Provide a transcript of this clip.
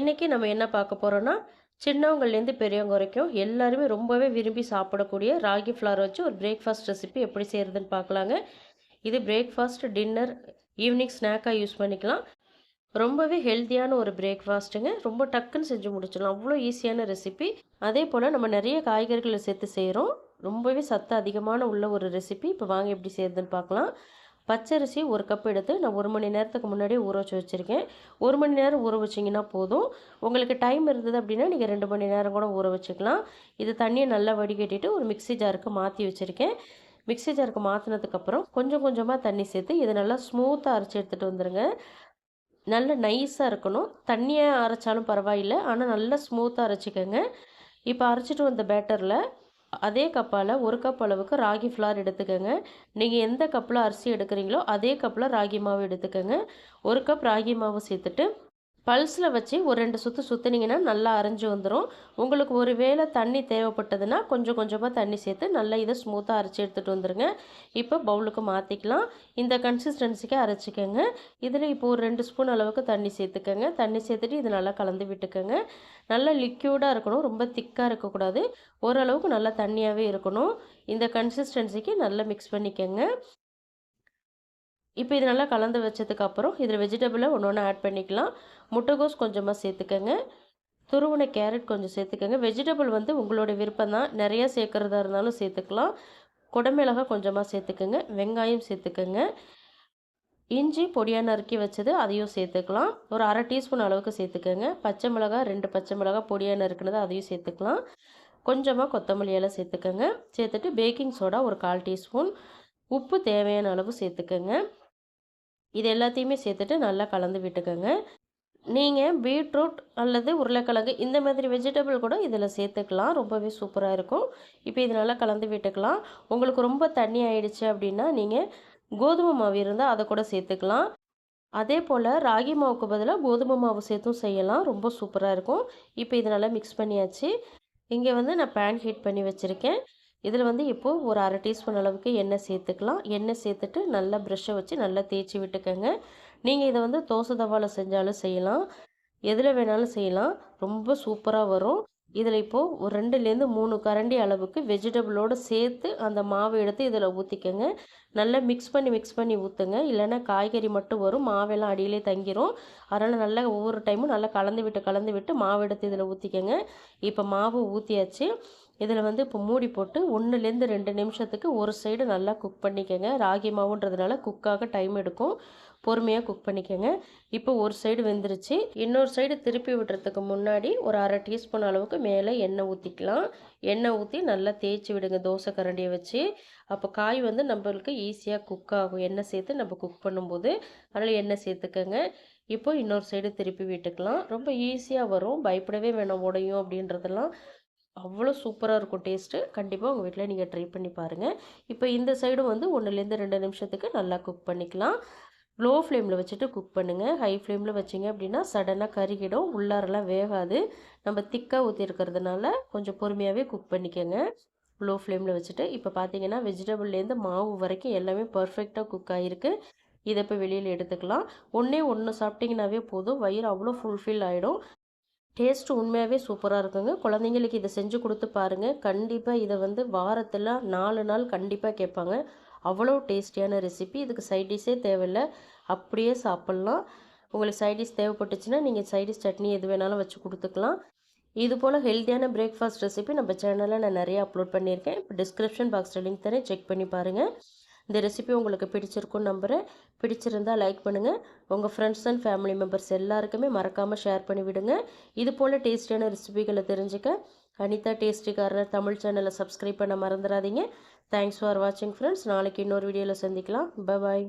இன்றைக்கி நம்ம என்ன பார்க்க போகிறோன்னா சின்னவங்கள்லேருந்து பெரியவங்க வரைக்கும் எல்லாருமே ரொம்பவே விரும்பி சாப்பிடக்கூடிய ராகி ஃப்ளார் வச்சு ஒரு பிரேக்ஃபாஸ்ட் ரெசிபி எப்படி செய்கிறதுன்னு பார்க்கலாங்க. இது பிரேக்ஃபாஸ்ட் டின்னர் ஈவினிங் ஸ்நாக்காக யூஸ் பண்ணிக்கலாம். ரொம்பவே ஹெல்த்தியான ஒரு பிரேக்ஃபாஸ்ட்டுங்க ரொம்ப டக்குன்னு செஞ்சு முடிச்சிடலாம். அவ்வளோ ஈஸியான ரெசிபி அதே போல் நம்ம நிறைய காய்கறிகளை சேர்த்து செய்கிறோம் ரொம்பவே சத்து அதிகமான உள்ள ஒரு ரெசிபி இப்போ வாங்க எப்படி செய்கிறதுன்னு பார்க்கலாம். பச்சரிசி ஒரு கப் எடுத்து நான் ஒரு மணி நேரத்துக்கு முன்னாடியே ஊற வச்சு வச்சுருக்கேன். ஒரு மணி நேரம் ஊற வச்சிங்கன்னா போதும். உங்களுக்கு டைம் இருந்தது அப்படின்னா நீங்கள் ரெண்டு மணி நேரம் கூட ஊற வச்சுக்கலாம். இது தண்ணியை நல்லா வடிகட்டிட்டு ஒரு மிக்சி ஜாருக்கு மாற்றி வச்சுருக்கேன். மிக்சி ஜாருக்கு மாற்றினதுக்கப்புறம் கொஞ்சம் கொஞ்சமாக தண்ணி சேர்த்து இதை நல்லா ஸ்மூத்தாக அரைச்சி எடுத்துகிட்டு வந்துடுங்க நல்ல நைஸாக இருக்கணும். தண்ணியாக அரைச்சாலும் பரவாயில்லை. ஆனால் நல்லா ஸ்மூத்தாக அரைச்சிக்கோங்க. இப்போ அரைச்சிட்டு வந்த பேட்டரில் அதே கப்பால் ஒரு கப் அளவுக்கு ராகி ஃப்ளார் எடுத்துக்கோங்க. நீங்கள் எந்த கப்பில் அரிசி எடுக்கிறீங்களோ அதே கப்பில் ராகி மாவு எடுத்துக்கோங்க. ஒரு கப் ராகி மாவு சேர்த்துட்டு பல்ஸில் வச்சு ஒரு ரெண்டு சுற்று சுற்றுனீங்கன்னா நல்லா அரைஞ்சி வந்துடும் உங்களுக்கு ஒரு வேளை தண்ணி தேவைப்பட்டதுன்னா கொஞ்சம் கொஞ்சமாக தண்ணி சேர்த்து நல்லா இதை ஸ்மூத்தாக அரைச்சி எடுத்துகிட்டு வந்துடுங்க இப்போ பவுலுக்கு மாற்றிக்கலாம் இந்த கன்சிஸ்டன்சிக்கு அரைச்சிக்கோங்க. இதில் இப்போ ஒரு ரெண்டு ஸ்பூன் அளவுக்கு தண்ணி சேர்த்துக்கோங்க. தண்ணி சேர்த்துட்டு இது நல்லா கலந்து விட்டுக்கோங்க. நல்லா லிக்யூடாக இருக்கணும். ரொம்ப திக்காக இருக்கக்கூடாது. ஓரளவுக்கு நல்லா தண்ணியாகவே இருக்கணும். இந்த கன்சிஸ்டன்சிக்கு நல்லா மிக்ஸ் பண்ணிக்கோங்க. இப்போ இது நல்லா கலந்து வச்சதுக்கப்புறம் இதில் வெஜிடபிளை ஒன்று ஒன்று ஆட் பண்ணிக்கலாம். முட்டைகோஸ் கொஞ்சமாக சேர்த்துக்கோங்க. துருவனை கேரட் கொஞ்சம் சேர்த்துக்கோங்க. வெஜிடபிள் வந்து உங்களோட விருப்பம் தான். நிறையா சேர்க்குறதா இருந்தாலும் சேர்த்துக்கலாம். குடமிளகா கொஞ்சமாக சேர்த்துக்கோங்க. வெங்காயம் சேர்த்துக்கோங்க. இஞ்சி பொடியாக நறுக்கி வச்சது அதையும் சேர்த்துக்கலாம். ஒரு அரை டீஸ்பூன் அளவுக்கு சேர்த்துக்கோங்க. பச்சை மிளகா ரெண்டு பச்சை மிளகா பொடியாக நறுக்குனது அதையும் சேர்த்துக்கலாம். கொஞ்சமாக கொத்தமல்லியெல்லாம் சேர்த்துக்கோங்க. சேர்த்துட்டு பேக்கிங் சோடா ஒரு கால் டீஸ்பூன். உப்பு தேவையான அளவு சேர்த்துக்கோங்க. இது எல்லாத்தையுமே சேர்த்துட்டு நல்லா கலந்து விட்டுக்கோங்க. நீங்கள் பீட்ரூட் அல்லது உருளைக்கிழங்கு இந்த மாதிரி வெஜிடபிள் கூட இதில் சேர்த்துக்கலாம். ரொம்பவே சூப்பராக இருக்கும். இப்போ இது நல்லா கலந்து விட்டுக்கலாம். உங்களுக்கு ரொம்ப தண்ணி ஆயிடுச்சு அப்படின்னா நீங்கள் கோதுமை மாவு இருந்தால் அதை கூட சேர்த்துக்கலாம். அதே போல் ராகி மாவுக்கு பதிலாக கோதுமை மாவு சேர்த்தும் செய்யலாம். ரொம்ப சூப்பராக இருக்கும். இப்போ இது நல்லா மிக்ஸ் பண்ணியாச்சு. இங்கே வந்து நான் பேன் ஹீட் பண்ணி வச்சுருக்கேன். இதில் வந்து இப்போது ஒரு அரை டீஸ்பூன் அளவுக்கு எண்ணெய் சேர்த்துக்கலாம். எண்ணெய் சேர்த்துட்டு நல்லா ப்ரெஷ்ஷை வச்சு நல்லா தேய்ச்சி விட்டுக்கோங்க. நீங்கள் இதை வந்து தோசை தவாவில் செஞ்சாலும் செய்யலாம். எதில் வேணாலும் செய்யலாம். ரொம்ப சூப்பராக வரும். இதில் இப்போது ஒரு ரெண்டுலேருந்து மூணு கரண்டி அளவுக்கு வெஜிடபிளோடு சேர்த்து அந்த மாவை எடுத்து இதில் ஊற்றிக்கோங்க நல்லா மிக்ஸ் பண்ணி மிக்ஸ் பண்ணி ஊற்றுங்க இல்லைன்னா காய்கறி மட்டும் வரும். மாவெல்லாம் அடியிலே தங்கிரும். அதனால் நல்லா ஒவ்வொரு டைமும் நல்லா கலந்து விட்டு கலந்து விட்டு மாவு எடுத்து இதில் ஊற்றிக்கோங்க இப்போ மாவு ஊற்றியாச்சு இதில் வந்து இப்போ மூடி போட்டு ஒன்றுலேருந்து ரெண்டு நிமிஷத்துக்கு ஒரு சைடு நல்லா குக் பண்ணிக்கோங்க. ராகி மாவுன்றதுனால குக்காக டைம் எடுக்கும். பொறுமையாக குக் பண்ணிக்கோங்க. இப்போ ஒரு சைடு வெந்துருச்சு. இன்னொரு சைடு திருப்பி விடுறதுக்கு முன்னாடி ஒரு அரை டீஸ்பூன் அளவுக்கு மேலே எண்ணெய் ஊற்றிக்கலாம் எண்ணெய் ஊற்றி நல்லா தேய்ச்சி விடுங்க தோசை கரண்டியை வச்சு. அப்போ காய் வந்து நம்மளுக்கு ஈஸியாக குக் ஆகும். எண்ணெய் சேர்த்து நம்ம குக் பண்ணும்போது அதனால் எண்ணெய் சேர்த்துக்கோங்க. இப்போ இன்னொரு சைடு திருப்பி விட்டுக்கலாம். ரொம்ப ஈஸியாக வரும். பயப்படவே வேணாம். உடையும் அப்படின்றதெல்லாம் அவ்வளோ சூப்பராக இருக்கும் டேஸ்ட்டு. கண்டிப்பாக உங்கள் வீட்டில் நீங்கள் ட்ரை பண்ணி பாருங்கள் இப்போ இந்த சைடும் வந்து ஒன்றுலேருந்து ரெண்டு நிமிஷத்துக்கு நல்லா குக் பண்ணிக்கலாம். லோ ஃப்ளேமில் வச்சுட்டு குக் பண்ணுங்கள் ஹை ஃப்ளேமில் வச்சிங்க அப்படின்னா சடனாக கருகிடும். உள்ளாரெல்லாம் வேகாது. நம்ம திக்காக ஊற்றிருக்கிறதுனால கொஞ்சம் பொறுமையாகவே குக் பண்ணிக்கோங்க. லோ ஃப்ளேமில் வச்சுட்டு இப்போ பார்த்தீங்கன்னா வெஜிடபிள்லேருந்து மாவு வரைக்கும் எல்லாமே பர்ஃபெக்டாக குக் ஆகிருக்கு இதை இப்போ வெளியில் எடுத்துக்கலாம். ஒன்றே ஒன்று சாப்பிட்டிங்கனாவே போதும். வயிறு அவ்வளோ ஃபுல்ஃபில் ஆகிடும் டேஸ்ட்டு உண்மையாகவே சூப்பராக இருக்குங்க. குழந்தைங்களுக்கு இதை செஞ்சு கொடுத்து பாருங்கள் கண்டிப்பாக இதை வந்து வாரத்தில் நாலு நாள் கண்டிப்பாக கேட்பாங்க. அவ்வளோ டேஸ்டியான ரெசிபி இதுக்கு சைட் டிஷ்ஷே தேவையில்லை. அப்படியே சாப்பிட்லாம். உங்களுக்கு சைட் டிஷ் தேவைப்பட்டுச்சுன்னா நீங்கள் சைட் டிஷ் சட்னி எது வேணாலும் வச்சு கொடுத்துக்கலாம். இது போல் ஹெல்த்தியான பிரேக்ஃபாஸ்ட் ரெசிபி நம்ம சேனலில் நான் நிறைய அப்லோட் பண்ணியிருக்கேன். இப்போ டிஸ்கிரிப்ஷன் பாக்ஸில் லிங்க் தரேன். செக் பண்ணி பாருங்கள் இந்த ரெசிபி உங்களுக்கு பிடிச்சிருக்குன்னு நம்புகிறேன் பிடிச்சிருந்தால் லைக் பண்ணுங்கள் உங்கள் ஃப்ரெண்ட்ஸ் அண்ட் ஃபேமிலி மெம்பர்ஸ் எல்லாருக்குமே மறக்காமல் ஷேர் பண்ணி விடுங்க. இது போல் டேஸ்டியான ரெசிபிகளை தெரிஞ்சுக்க அனிதா டேஸ்டி கார்னர் தமிழ் சேனலை சப்ஸ்கிரைப் பண்ண மறந்துடாதீங்க. தேங்க்ஸ் ஃபார் வாட்சிங் ஃப்ரெண்ட்ஸ் நாளைக்கு இன்னொரு வீடியோவில் சந்திக்கலாம். பாய்